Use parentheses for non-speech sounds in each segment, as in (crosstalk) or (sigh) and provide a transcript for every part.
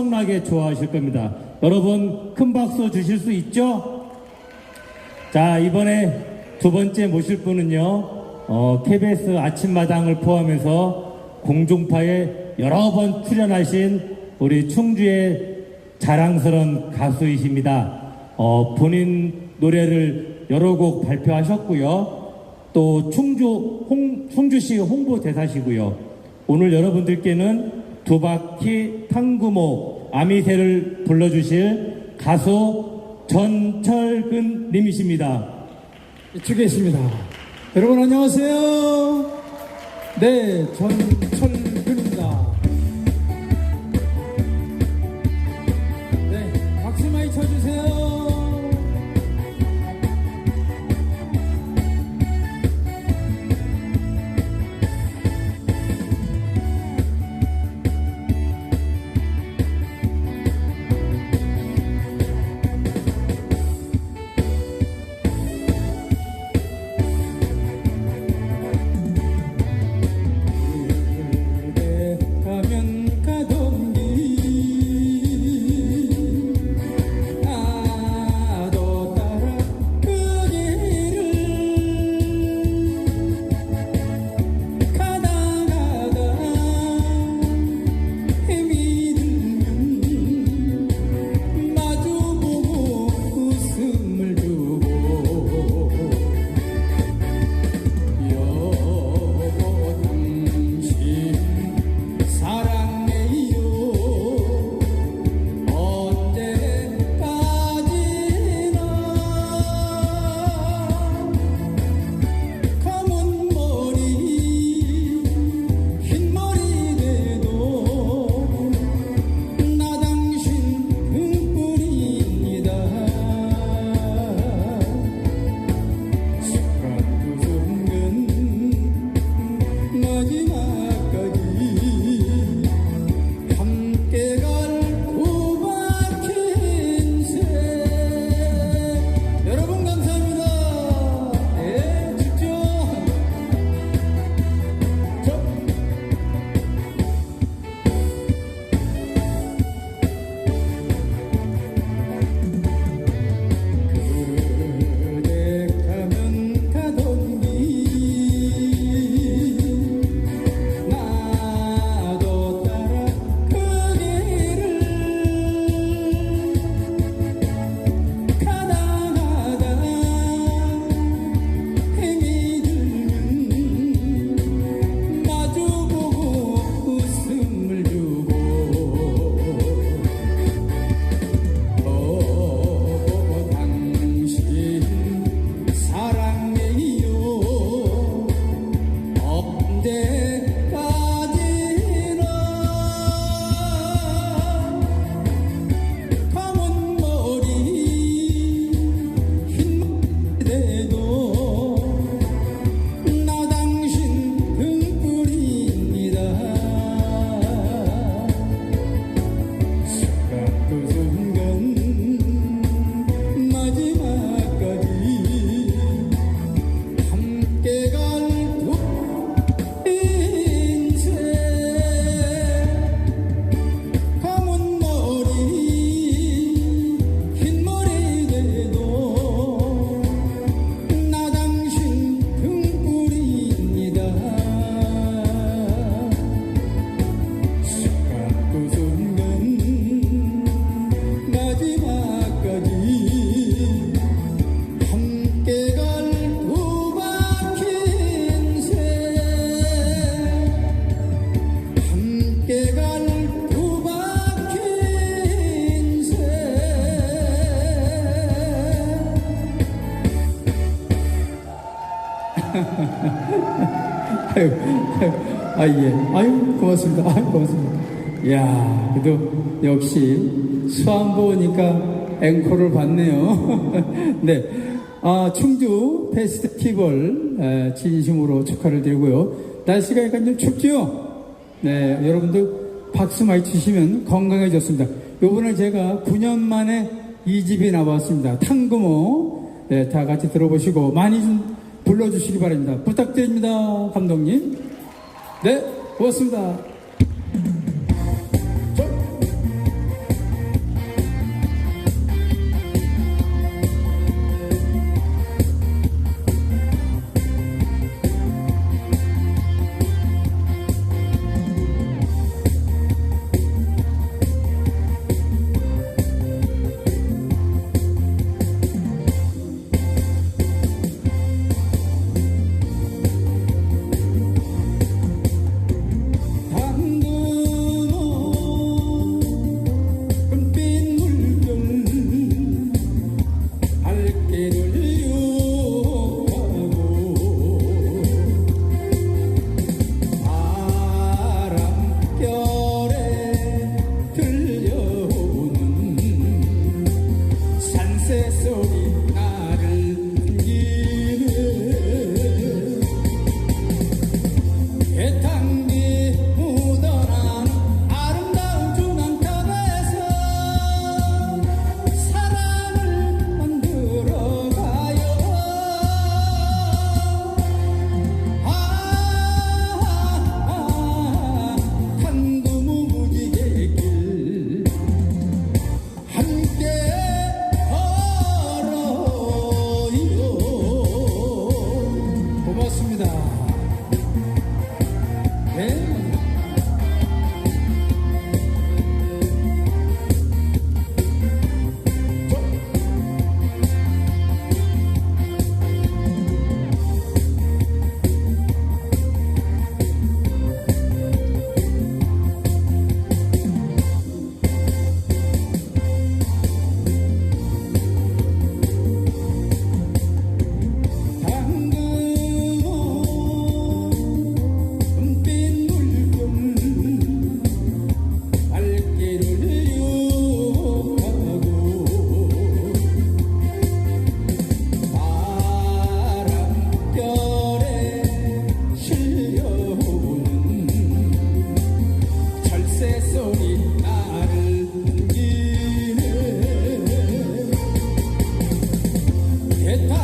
엄청나게 좋아하실 겁니다. 여러분 큰 박수 주실 수 있죠? 자 이번에 두 번째 모실 분은요 어, KBS 아침마당을 포함해서 공중파에 여러 번 출연하신 우리 충주의 자랑스러운 가수이십니다. 어, 본인 노래를 여러 곡 발표하셨고요. 또 충주 홍, 충주시 홍보 대사시고요. 오늘 여러분들께는 두 바퀴 탕구모 아미새를 불러주실 가수 전철근 님이십니다. 이쪽에 있습니다. 여러분 안녕하세요. 네, 전 아유, 아, 예. 아유, 고맙습니다. 아유, 고맙습니다. 이야, 그래도 역시 수안보 오니까 앵콜을 받네요. (laughs) 네. 아, 충주 페스티벌 에, 진심으로 축하를 드리고요. 날씨가 약간 좀 춥죠? 네, 여러분들 박수 많이 치시면 건강해졌습니다. 요번에 제가 9년 만에 이 집이 나왔습니다. 탕구모. 네, 다 같이 들어보시고 많이 좀 불러주시기 바랍니다. 부탁드립니다, 감독님. 네, 고맙습니다.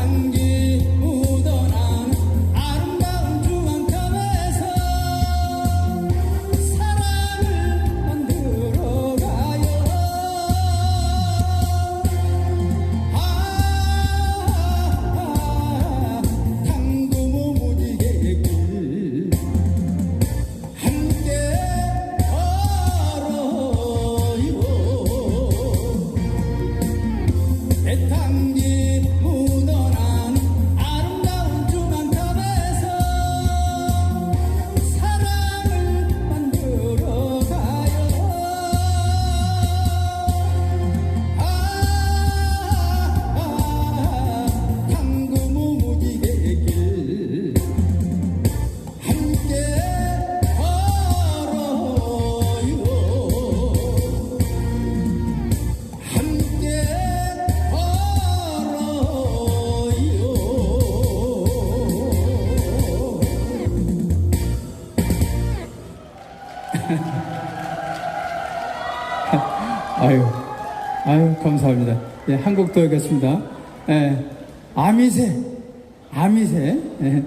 and 아유, 아유, 감사합니다. 예, 한곡 더 하겠습니다. 예, 아미새, 아미새. 예,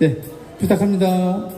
예, 부탁합니다.